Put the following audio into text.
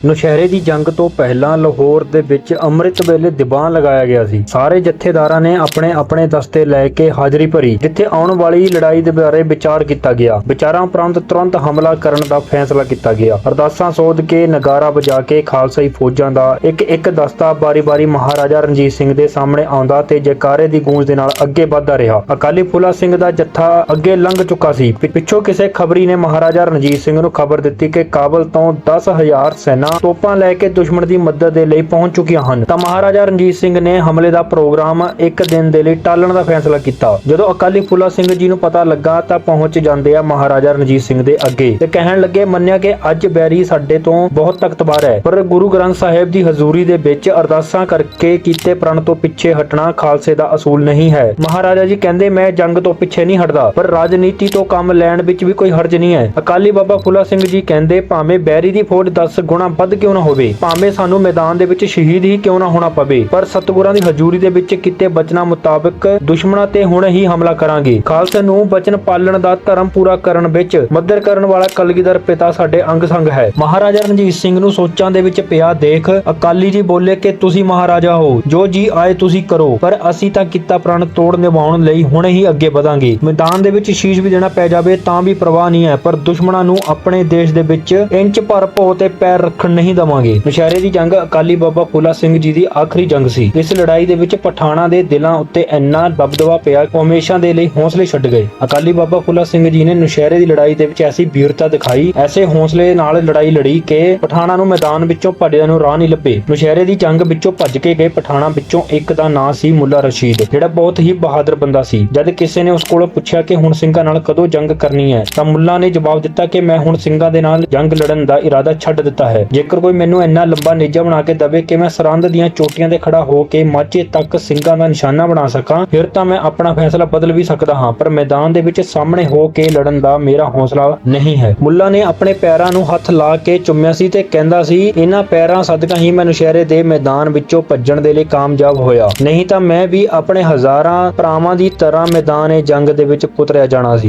ਨੁਸਹਿਰੇ ਦੀ ਜੰਗ ਤੋਂ ਪਹਿਲਾਂ ਲਾਹੌਰ ਦੇ ਵਿੱਚ ਅੰਮ੍ਰਿਤ ਵੇਲੇ ਦੀਵਾਨ ਲਗਾਇਆ ਗਿਆ ਸੀ। ਸਾਰੇ ਜਥੇਦਾਰਾਂ ਨੇ ਆਪਣੇ ਆਪਣੇ ਦਸਤੇ ਲੈ ਕੇ ਹਾਜ਼ਰੀ ਭਰੀ, ਜਿੱਥੇ ਆਉਣ ਵਾਲੀ ਲੜਾਈ ਦੇ ਬਾਰੇ ਵਿਚਾਰ ਕੀਤਾ ਗਿਆ। ਵਿਚਾਰਾਂ ਉਪਰੰਤ ਤੁਰੰਤ ਹਮਲਾ ਕਰਨ ਦਾ ਫੈਸਲਾ ਕੀਤਾ ਗਿਆ। ਅਰਦਾਸਾਂ ਸੋਧ ਕੇ ਨਗਾਰਾ ਵਜਾ ਕੇ ਖਾਲਸਾਈ ਫੌਜਾਂ ਦਾ ਇੱਕ ਇੱਕ ਦਸਤਾ ਬਾਰੀ-ਬਾਰੀ ਮਹਾਰਾਜਾ ਰਣਜੀਤ ਸਿੰਘ ਦੇ ਸਾਹਮਣੇ ਆਉਂਦਾ ਤੇ ਜੈਕਾਰੇ ਦੀ ਗੂੰਜ ਦੇ ਨਾਲ ਅੱਗੇ ਵਧਦਾ ਰਿਹਾ। ਅਕਾਲੀ ਫੂਲਾ ਸਿੰਘ ਦਾ ਜੱਥਾ ਅੱਗੇ ਲੰਘ ਚੁੱਕਾ ਸੀ। ਪਿੱਛੋਂ ਕਿਸੇ ਖਬਰੀ ਨੇ ਮਹਾਰਾਜਾ ਰਣਜੀਤ ਸਿੰਘ ਨੂੰ ਖਬਰ ਦਿੱਤੀ ਕਿ ਕਾਬਲ ਤੋਂ 10000 ਸੈਨਾ ਤੋਪਾਂ ਲੈ ਕੇ ਦੁਸ਼ਮਣ ਦੀ ਮਦਦ ਦੇ ਲਈ ਪਹੁੰਚ ਚੁੱਕੀਆਂ ਹਨ। ਤਾਂ ਮਹਾਰਾਜਾ ਰਣਜੀਤ ਸਿੰਘ ਨੇ ਹਮਲੇ ਦਾ ਪ੍ਰੋਗਰਾਮ ਇੱਕ ਦਿਨ ਦੇ ਲਈ ਟਾਲਣ ਦਾ ਫੈਸਲਾ ਕੀਤਾ। ਜਦੋਂ ਅਕਾਲੀ ਫੂਲਾ ਸਿੰਘ ਜੀ ਨੂੰ ਪਤਾ ਲੱਗਾ ਤਾਂ ਪਹੁੰਚ ਜਾਂਦੇ ਆ ਮਹਾਰਾਜਾ ਰਣਜੀਤ ਸਿੰਘ ਦੇ ਅੱਗੇ ਤੇ ਕਹਿਣ ਲੱਗੇ, ਮੰਨਿਆ ਕਿ ਅੱਜ ਬੈਰੀ ਸਾਡੇ ਤੋਂ ਬਹੁਤ ਤਖਤਬਾਰ ਹੈ, ਪਰ ਗੁਰੂ ਗ੍ਰੰਥ ਸਾਹਿਬ ਦੀ ਹਜ਼ੂਰੀ ਦੇ ਵਿੱਚ ਅਰਦਾਸਾਂ ਕਰਕੇ ਕੀਤੇ ਪ੍ਰਣ ਤੋਂ ਪਿੱਛੇ ਹਟਣਾ ਖਾਲਸੇ ਦਾ ਅਸੂਲ ਨਹੀਂ ਹੈ। ਮਹਾਰਾਜਾ ਜੀ ਕਹਿੰਦੇ, ਮੈਂ ਜੰਗ ਤੋਂ ਪਿੱਛੇ ਨਹੀਂ ਹਟਦਾ, ਪਰ ਰਾਜਨੀਤੀ ਤੋਂ ਕੰਮ ਲੈਣ ਵਿੱਚ ਵੀ ਕੋਈ ਹਰਜ ਨਹੀਂ ਹੈ। ਅਕਾਲੀ ਬਾਬਾ ਫੁੱਲਾ ਸਿੰਘ ਜੀ ਕਹਿੰਦੇ, ਭਾਵੇਂ ਬੈਰੀ ਦੀ ਫੌਜ 10 ਗੁਣਾ ਵੱਧ ਕਿਉਂ ਨਾ ਹੋਵੇ? ਭਾਵੇਂ ਸਾਨੂੰ ਮੈਦਾਨ ਦੇ ਵਿੱਚ ਸ਼ਹੀਦ ਹੀ ਕਿਉਂ ਨਾ ਹੋਣਾ ਪਵੇ, ਪਰ ਸਤਿਗੁਰਾਂ ਦੀ ਹਜ਼ੂਰੀ ਦੇ ਵਿੱਚ ਕੀਤੇ ਬਚਨਾਂ ਮੁਤਾਬਕ ਦੁਸ਼ਮਣਾਂ ਤੇ ਹੁਣ ਹੀ ਹਮਲਾ ਕਰਾਂਗੇ। ਖਾਲਸੇ ਨੂੰ ਬਚਨ ਪਾਲਣ ਦਾ ਧਰਮ ਪੂਰਾ ਕਰਨ ਵਿੱਚ ਮਦਦ ਕਰਨ ਵਾਲਾ ਕਲਗੀਧਰ ਪਿਤਾ ਸਾਡੇ ਅੰਗ ਸੰਗ ਹੈ। ਮਹਾਰਾਜਾ ਰਣਜੀਤ ਸਿੰਘ ਨੂੰ ਸੋਚਾਂ ਦੇ ਵਿੱਚ ਪਿਆ, ਦੇਖ ਅਕਾਲੀ ਜੀ ਬੋਲੇ ਕਿ ਤੁਸੀਂ ਮਹਾਰਾਜਾ ਹੋ, ਜੋ ਜੀ ਆਏ ਤੁਸੀਂ ਕਰੋ, ਪਰ ਅਸੀਂ ਤਾਂ ਕੀਤਾ ਪ੍ਰਣ ਤੋੜ ਨਿਭਾਉਣ ਲਈ ਹੁਣ ਹੀ ਅੱਗੇ ਵਧਾਂਗੇ। ਮੈਦਾਨ ਦੇ ਵਿੱਚ ਸ਼ੀਸ਼ ਵੀ ਦੇਣਾ ਪੈ ਜਾਵੇ ਤਾਂ ਵੀ ਪਰਵਾਹ ਨਹੀਂ ਹੈ, ਪਰ ਦੁਸ਼ਮਣਾਂ ਨੂੰ ਆਪਣੇ ਦੇਸ਼ ਦੇ ਵਿੱਚ ਇੰਚ ਭਰ ਭੋ ਤੇ ਪੈਰ ਰੱਖਣ ਨਹੀਂ ਦਵਾਂਗੇ। ਨਸ਼ਹਿਰੇ ਦੀ ਜੰਗ ਅਕਾਲੀ ਬਾਬਾ ਫੂਲਾ ਸਿੰਘ ਜੀ ਦੀ ਆਖਰੀ ਜੰਗ ਸੀ। ਇਸ ਲੜਾਈ ਦੇ ਵਿੱਚ ਪਠਾਣਾ ਦੇ ਦਿਲਾਂ ਉੱਤੇ ਇੰਨਾ ਦਬਦਬਾ ਪਿਆ ਕਿ ਹਮੇਸ਼ਾ ਦੇ ਲਈ ਹੌਸਲੇ ਛੱਡ ਗਏ। ਅਕਾਲੀ ਬਾਬਾ ਫੂਲਾ ਸਿੰਘ ਜੀ ਨੇ ਨਸ਼ਹਿਰੇ ਦੀ ਲੜਾਈ ਦੇ ਵਿੱਚ ਐਸੀ ਵੀਰਤਾ ਦਿਖਾਈ, ਐਸੇ ਹੌਸਲੇ ਨਾਲ ਲੜਾਈ ਲੜੀ ਕਿ ਪਠਾਣਾ ਨੂੰ ਮੈਦਾਨ ਵਿੱਚੋਂ ਭੱਜਿਆਂ ਨੂੰ ਰਾਹ ਨਹੀਂ ਲੱਭੇ। ਨਸ਼ਹਿਰੇ ਦੀ ਜੰਗ ਵਿੱਚੋਂ ਭੱਜ ਕੇ ਗਏ ਪਠਾਣਾ ਵਿੱਚੋਂ ਇੱਕ ਦਾ ਨਾਂ ਸੀ ਮੁੱਲਾ ਰਸ਼ੀਦ, ਜਿਹੜਾ ਬਹੁਤ ਹੀ ਬਹਾਦਰ ਬੰਦਾ ਸੀ। ਜਦ ਕਿਸੇ ਨੇ ਉਸ ਕੋਲੋਂ ਪੁੱਛਿਆ ਕਿ ਹੁਣ ਸਿੰਘਾਂ ਨਾਲ ਕਦੋਂ ਜੰਗ ਕਰਨੀ ਹੈ, ਤਾਂ ਮੁੱਲਾ ਨੇ ਜਵਾਬ ਦਿੱਤਾ ਕਿ ਮੈਂ ਹੁਣ ਸਿੰਘਾਂ ਦੇ ਨਾਲ ਜੰਗ ਲੜਨ ਦਾ ਇਰਾਦਾ ਛੱਡ ਦਿੱਤਾ ਹੈ। ਜੇਕਰ ਕੋਈ ਮੈਨੂੰ ਇੰਨਾ ਲੰਬਾ ਨੇਜਾ ਬਣਾ ਕੇ ਦਵੇ ਕਿ ਮੈਂ ਸਰੰਦ ਦੀਆਂ ਚੋਟੀਆਂ ਤੇ ਖੜਾ ਹੋ ਕੇ ਮਾਝੇ ਤੱਕ ਸਿੰਘਾਂ ਦਾ ਨਿਸ਼ਾਨਾ ਬਣਾ ਸਕਾਂ, ਫਿਰ ਤਾਂ ਮੈਂ ਆਪਣਾ ਫੈਸਲਾ ਬਦਲ ਵੀ ਸਕਦਾ ਹਾਂ, ਪਰ ਮੈਦਾਨ ਦੇ ਵਿੱਚ ਸਾਹਮਣੇ ਹੋ ਕੇ ਲੜਨ ਦਾ ਮੇਰਾ ਹੌਸਲਾ ਨਹੀਂ ਹੈ। ਮੁੱਲਾ ਨੇ ਆਪਣੇ ਪੈਰਾਂ ਨੂੰ ਹੱਥ ਲਾ ਕੇ ਚੁੰਮਿਆ ਸੀ ਤੇ ਕਹਿੰਦਾ ਸੀ ਇਹਨਾਂ ਪੈਰਾਂ ਸਦਕਾ ਹੀ ਮੈਂ ਨੁਸ਼ਹਿਰੇ ਦੇ ਮੈਦਾਨ ਵਿੱਚੋਂ ਭੱਜਣ ਦੇ ਲਈ ਕਾਮਯਾਬ ਹੋਇਆ। ਨਹੀਂ ਤਾਂ ਮੈਂ ਵੀ ਆਪਣੇ ਹਜ਼ਾਰਾਂ ਭਰਾਵਾਂ ਦੀ ਤਰ੍ਹਾਂ ਮੈਦਾਨ-ਏ ਜੰਗ ਦੇ ਵਿੱਚ ਪੁੱਤਰਿਆ ਜਾਣਾ ਸੀ।